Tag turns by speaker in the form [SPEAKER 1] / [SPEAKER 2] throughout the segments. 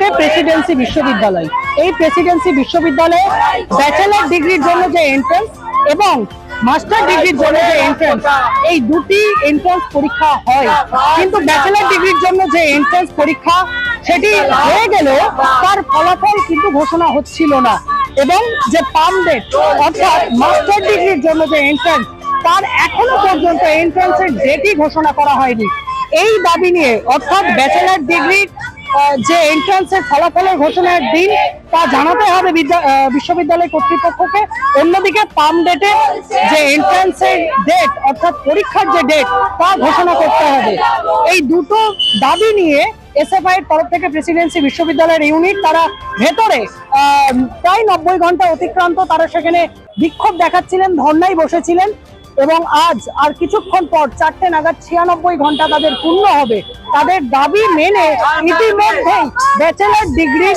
[SPEAKER 1] কর্তৃপক্ষকে প্রেসিডেন্সি বিশ্ববিদ্যালয়। এই প্রেসিডেন্সি বিশ্ববিদ্যালয়ে ব্যাচেলার ডিগ্রির জন্য যে এন্ট্রান্স এবং মাস্টার ডিগ্রির জন্য যে এন্ট্রান্স এই দুটি এন্ট্রান্স পরীক্ষা হয়। কিন্তু ব্যাচেলার ডিগ্রির জন্য যে এন্ট্রান্স পরীক্ষা, সেটি হয়ে গেলেও তার ফলাফল কিন্তু ঘোষণা হচ্ছিল না। এবং যে পাম ডেট অর্থাৎ মাস্টার ডিগ্রির জন্য যে এন্ট্রান্স তার এখনও পর্যন্ত এন্ট্রান্সের ডেটই ঘোষণা করা হয়নি। এই দাবি নিয়ে, অর্থাৎ ব্যাচেলার ডিগ্রির যে এন্ট্রান্সের ফলাফলের ঘোষণার দিন, তা জানাতে হবে বিশ্ববিদ্যালয় কর্তৃপক্ষকে। অন্যদিকে পাম ডেটে যে এন্ট্রান্সের ডেট অর্থাৎ পরীক্ষার যে ডেট তা ঘোষণা করতে হবে। এই দুটো দাবি নিয়ে এসএফআই এর তরফ থেকে প্রেসিডেন্সি বিশ্ববিদ্যালয়ের ইউনিট তারা ভেতরে প্রায় নব্বই ঘণ্টা অতিক্রান্ত, তারা সেখানে বিক্ষোভ দেখাচ্ছিলেন, ধর্নায় বসেছিলেন। এবং আজ আর কিছুক্ষণ পর চারটে নাগাদ ছিয়ানব্বই ঘণ্টা তাদের পূর্ণ হবে। তাদের দাবি মেনে ইতিমধ্যেই ব্যাচেলার ডিগ্রির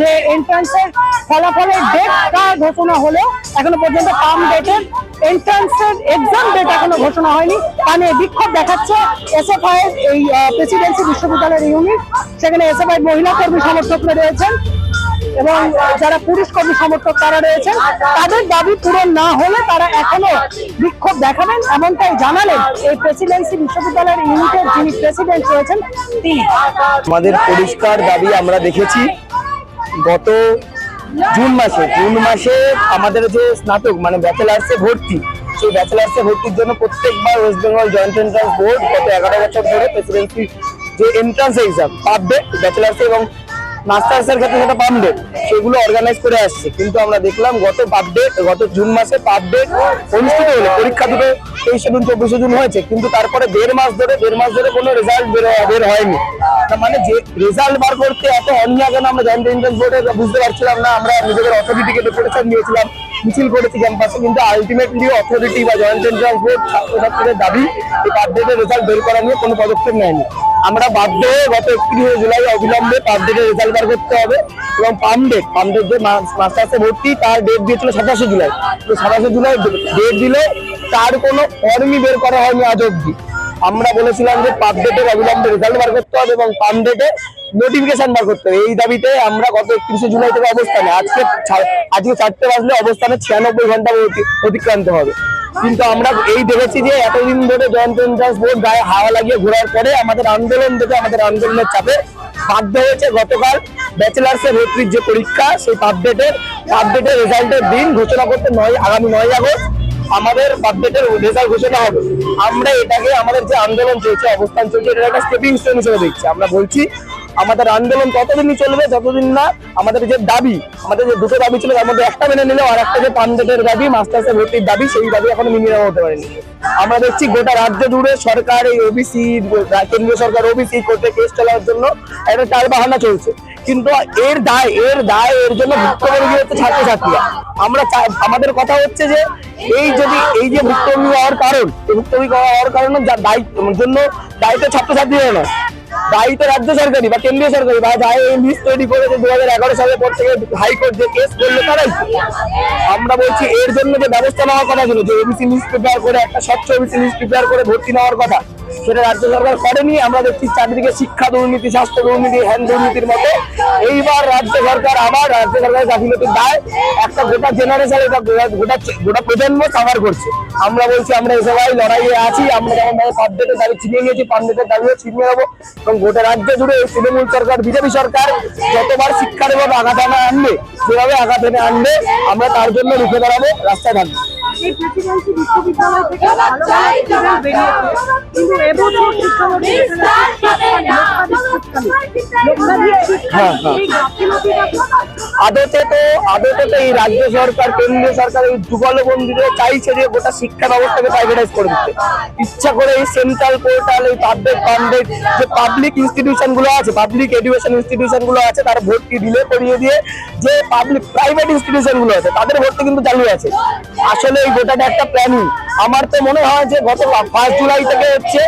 [SPEAKER 1] যে এন্ট্রান্সের ফলাফলের ডেট তা ঘোষণা হলেও এখনও পর্যন্ত পাম ডেটের এন্ট্রান্সের এক্সাম ডেট এখনও ঘোষণা হয়নি। তা নিয়ে বিক্ষোভ দেখাচ্ছে এসএফআই এই প্রেসিডেন্সি বিশ্ববিদ্যালয়ের ইউনিট সেখানে এসএফআই মহিলা কর্মী সমর্থকরা রয়েছেন। এবং যারা পুরুষ কর্মী সমর্থক তারা রয়েছেন, তাদের দাবি পূরণ না হলে তারা এখনও বিক্ষোভ দেখাবেন এমনটাই জানালেন এই প্রেসিডেন্সি বিশ্ববিদ্যালয়ের ইউনিটের যিনি প্রেসিডেন্ট রয়েছেন, তিনি।
[SPEAKER 2] আমাদের পরিষ্কার দাবি আমরা দেখেছি, গত জুন মাসে জুন মাসে আমাদের যে স্নাতক মানে ব্যাচেলার্সে ভর্তি, সেই ব্যাচেলার্সে ভর্তির জন্য প্রত্যেকবার West Bengal joint entrance board গত এগারো বছর ধরে প্রেসিডেন্সি যে এন্ট্রান্স এক্সাম ডে ব্যাচেলার্সে এবং মাস্টার্সের ক্ষেত্রে সেটা পার ডে সেগুলো অর্গানাইজ করে আসছে। কিন্তু আমরা দেখলাম গত পার ডে গত জুন মাসে পার ডে অনুষ্ঠিত হলো। পরীক্ষা দুটো তেইশে জুন, চব্বিশে জুন হয়েছে। কিন্তু তারপরে দেড় মাস ধরে, দেড় মাস ধরে কোনো রেজাল্ট বের বের হয়নি। মানে যে রেজাল্ট বার করতে এত অনিয়া কেন আমরা জয়েন্ট এন্ট্রান্স বোর্ডে বুঝতে পারছিলাম না, আমরা নিজেদের অথরিটিকে ডেপুটেশন দিয়েছিলাম। মিছিল করেছি ক্যাম্পাসে কিন্তু আলটিমেটলি অথরিটি বা জয়েন্ট এন্ট্রান্স বোর্ড ছাত্রছাত্রীদের দাবি এই পাবডেটের রেজাল্ট বের করা নিয়ে কোনো পদক্ষেপ নেয়নি। আমরা বাধ্য হয়ে গত একত্রিশে জুলাই অবিলম্বে পাবডেটের রেজাল্ট বার করতে হবে এবং পামডেট পামডেট যে মাস্টার্সে ভর্তি, তার ডেট দিয়েছিল সাতাশে জুলাই তো সাতাশে জুলাই ডেট দিলে তার কোনো ফর্মই বের করা হয়নি আজ অব্দি আমরা বলেছিলাম যে পাপ ডেটের অবিলম্বে রেজাল্ট বার করতে হবে এবং পাম ডেটে নোটিফিকেশন বার করতে হবে। এই দাবিতে আমরা গত একত্রিশে জুলাই থেকে অবস্থানে, আজকে আজকে চারটে বাজলে অবস্থানে ছিয়ানব্বই ঘণ্টা অতি- অতিক্রান্ত হবে। কিন্তু আমরা এই দেখেছি যে এতদিন ধরে এন্ট্রান্স বোর্ড গায়ে হাওয়া লাগিয়ে ঘোরার পরে আমাদের আন্দোলন থেকে আমাদের আন্দোলনের চাপে বাধ্য হয়েছে গতকাল ব্যাচেলার্সের ভর্তির যে পরীক্ষা, সেই পাবডেটের পাবডেটের রেজাল্টের দিন ঘোষণা করতে নয়, আগামী নয় আগস্ট। আমাদের পাবডেটের রেজাল্ট ঘোষণা হবে। আমরা এটাকে আমাদের যে আন্দোলন চলছে, অবস্থান চলছে এটা একটা স্টেপিং স্টোন হিসেবে দেখছি। আমরা বলছি, আমাদের আন্দোলন ততদিনই চলবে যতদিন না আমাদের যে দাবি, আমাদের যে দুটো দাবি ছিল, তার মধ্যে একটা মেনে নিলে আর একটা যে পান্ডেটের দাবি মাস্টার্সে ভর্তির দাবি, সেই দাবি এখনও নেওয়া হতে পারেনি। আমরা দেখছি গোটা রাজ্য জুড়ে সরকার, এই ওবিসি কেন্দ্রীয় সরকার ওবিসি কোর্টে কেস চালানোর জন্য একটা টাল বাহানা চলছে। কিন্তু এর দায় এর দায়, এর জন্য ভুক্তভোগী হচ্ছে ছাত্রছাত্রীরা। আমরা আমাদের কথা হচ্ছে যে, এই যদি, এই যে ভুক্তভোগী হওয়ার কারণ ভুক্তভোগী হওয়ার কারণে যা দায়িত্ব, জন্য দায়িত্ব ছাত্রছাত্রীরা নয় দায়িত্ব রাজ্য সরকারি বা কেন্দ্রীয় সরকারি বা যারা এই লিস্ট তৈরি করেছে দু হাজার এগারো সালের পর থেকে হাইকোর্ট যে কেস করল তারাই। আমরা বলছি, এর জন্য যে ব্যবস্থা নেওয়ার কথা ছিল, যে ওবিসি লিস্ট প্রিপেয়ার করে, একটা স্বচ্ছ ওবিসি লিস্ট প্রিপেয়ার করে ভর্তি নেওয়ার কথা সেটা রাজ্য সরকার করেনি। আমরা দেখছি চারিদিকে শিক্ষা দুর্নীতি স্বাস্থ্য দুর্নীতি হ্যান দুর্নীতির মতো। এইবার রাজ্য সরকার আবার রাজ্য সরকারের গাফিলতির দায় একটা গোটা জেনারেশন এটা গোটা গোটা গোটা প্রজন্ম কাভার করছে। আমরা বলছি আমরা এ সবাই লড়াইয়ে আছি আমরা যেমন ভাবে পাবডেটের দাবি ছিনিয়ে নিয়েছি পান্ডেটের দাবিও ছিনিয়ে নেব। এবং গোটা রাজ্য জুড়ে এই তৃণমূল সরকার বিজেপি সরকার যতবার শিক্ষার এবং আঘাত আনা আনবে সেভাবে আঘাত এনে আনবে আমরা তার জন্য রুখে দাঁড়াবো রাস্তায় থাকব। আদতে তো আদতে তো এই রাজ্য সরকার, কেন্দ্রীয় সরকার এই যুগলবন্দীদের চাইছে যে গোটা শিক্ষা ব্যবস্থাকে প্রাইভেটাইজ করে দিতে ইচ্ছা করে এই সেন্ট্রাল পোর্টাল এই পাবলিক ফান্ডেড যে পাবলিক ইনস্টিটিউশনগুলো আছে পাবলিক এডুকেশন ইনস্টিটিউশনগুলো আছে, তার ভর্তি ডিলে করিয়ে দিয়ে যে পাবলিক প্রাইভেট ইনস্টিটিউশনগুলো আছে, তাদের ভর্তি কিন্তু চালু আছে। আসলে এই গোটাটা একটা প্ল্যানিং আমার তো মনে হয় যে গত ফার্স্ট জুলাই থেকে হচ্ছে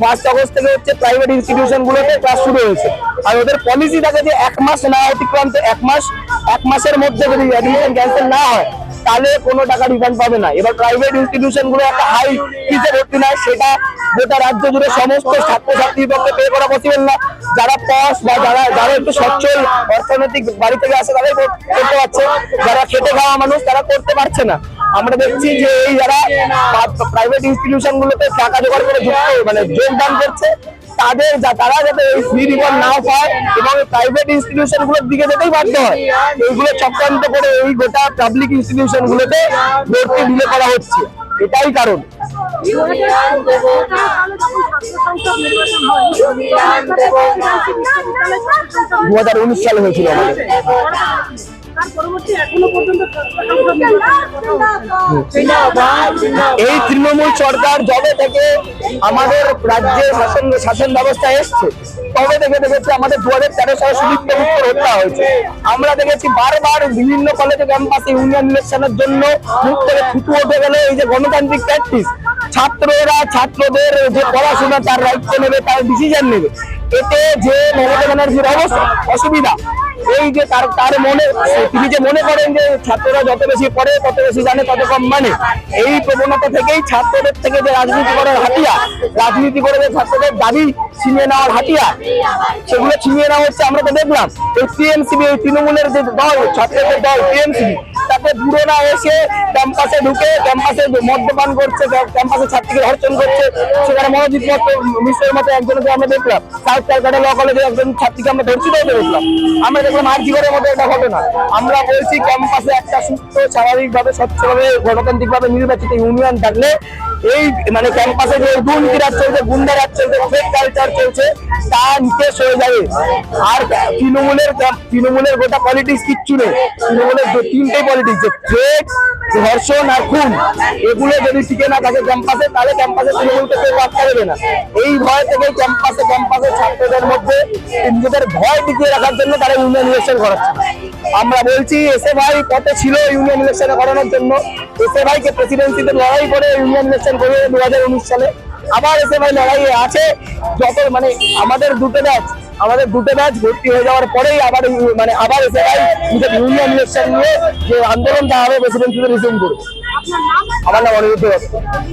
[SPEAKER 2] ফার্স্ট আগস্ট থেকে হচ্ছে প্রাইভেট ইনস্টিটিউশন গুলোতে ক্লাস শুরু হয়েছে। আর ওদের পলিসি থাকে যে এক মাস না অতিক্রান্ত এক মাস, এক মাসের মধ্যে যদি অ্যাডমিশন ক্যান্সেল না হয়, তাহলে কোনো টাকা রিফান্ড পাবে না। এবার প্রাইভেট ইনস্টিটিউশনগুলো একটা হাই ফিসে ভর্তি নেয়, সেটা গোটা রাজ্য জুড়ে সমস্ত ছাত্রছাত্রীর পক্ষে পে করা পসিবল না। যারা পস বা যারা যারা একটু সচ্ছল অর্থনৈতিক বাড়ি থেকে আসে তারাই করতে পারছে। যারা খেটে খাওয়া মানুষ, তারা করতে পারছে না। আমরা দেখছি যে এই যারা প্রাইভেট ইনস্টিটিউশন গুলোতে টাকা জোগাড় করে যুক্ত মানে যোগদান করছে, তাদের তারা যাতে এই ফ্রি রিফান্ড না পায় এবং প্রাইভেট ইনস্টিটিউশনগুলোর দিকে যেতেই বাধ্য হয়। এইগুলো চক্রান্ত করে এই গোটা পাবলিক ইনস্টিটিউশন গুলোতে ভর্তি ডিলে করা হচ্ছে। এটাই কারণ। দু হাজার উনিশ সালে হয়েছিল আমাদের। এই তৃণমূল সরকার যবে থেকে আমাদের রাজ্যে শাসন শাসন ব্যবস্থা এসছে, তবে থেকে দেখেছি আমাদের দু হাজার তেরো সালে সুদীপ্ত গুপ্তর হত্যা হয়েছে। আমরা দেখেছি বারবার বিভিন্ন কলেজে ক্যাম্পাসে ইউনিয়ন ইলেকশনের জন্য মুখ থেকে থুতু উঠে গেলে এই যে গণতান্ত্রিক প্র্যাকটিস ছাত্ররা, ছাত্রদের যে পড়াশোনা, তার দায়িত্ব নেবে, তার ডিসিশন নেবে। এতে যে মমতা ব্যানার্জির অবস্থা, অসুবিধা এই যে তার তার মনে তিনি যে মনে করেন যে ছাত্ররা যত বেশি পড়ে, তত বেশি জানে তত কম মানে। এই প্রবণতা থেকেই ছাত্রদের থেকে যে রাজনীতি করার হাতিয়া, রাজনীতি করে যে ছাত্রদের দাবি ছিনিয়ে নেওয়ার হাতিয়া, সেগুলো ছিনিয়ে নেওয়া হচ্ছে আমরা তো দেখলাম। এই টিএমসিবি, এই তৃণমূলের যে দল, ছাত্রদের দল, টিএমসিবি তাতে বুড়োরা এসে ক্যাম্পাসে ঢুকে, ক্যাম্পাসে মদ্যপান করছে, ক্যাম্পাসে ছাত্রীকে ধর্ষণ করছে, সেখানে মনোজিৎ মতো মিশ্রের মতো একজনকে আমরা দেখলাম। সাউথ ক্যালকাটা ল কলেজে একজন ছাত্রীকে আমরা ধর্ষিত হতে দেখলাম। আমরা দেখলাম আর জীবনের মতো এটা ঘটনা আমরা বলছি, ক্যাম্পাসে একটা সুস্থ, স্বাভাবিকভাবে, স্বচ্ছভাবে, গণতান্ত্রিকভাবে নির্বাচিত ইউনিয়ন থাকলে এই মানে ক্যাম্পাসে যে দুর্নীতি রাজ চলছে, গুন্ডা রাজ চলছে ফেক কালচার চলছে, তা নিকেশ হয়ে যাবে। আর তৃণমূলের তৃণমূলের গোটা পলিটিক্স কিচ্ছু নেই। তৃণমূলের দু- তিনটে পলিটিক্স থ্রেট ধর্ষণ আর খুন, এগুলো যদি টিকে না থাকে ক্যাম্পাসে তাহলে ক্যাম্পাসে তৃণমূলকে কেউ আটকা দেবে না। এই ভয় থেকে ক্যাম্পাসে ক্যাম্পাসে ছাত্রদের মধ্যে নিজেদের ভয় টিকিয়ে রাখার জন্য তারা ইউনিয়ন ইলেকশন করাচ্ছে। আমরা বলছি এসে ভাই কত ছিল ইউনিয়ন ইলেকশনে করানোর জন্য। এসে ভাইকে প্রেসিডেন্সিতে লড়াই করে ইউনিয়ন ইলেকশন করে দু হাজার উনিশ সালে আবার এসে ভাই লড়াইয়ে আছে। যত মানে আমাদের দুটো ব্যাচ আমাদের দুটো ব্যাচ ভর্তি হয়ে যাওয়ার পরেই আবার মানে আবার এসে ভাই নিজের ইউনিয়ন ইলেকশন নিয়ে যে আন্দোলনটা হবে প্রেসিডেন্সিতে রিজিউম করবে আমার নাম অনিরুদ্ধ।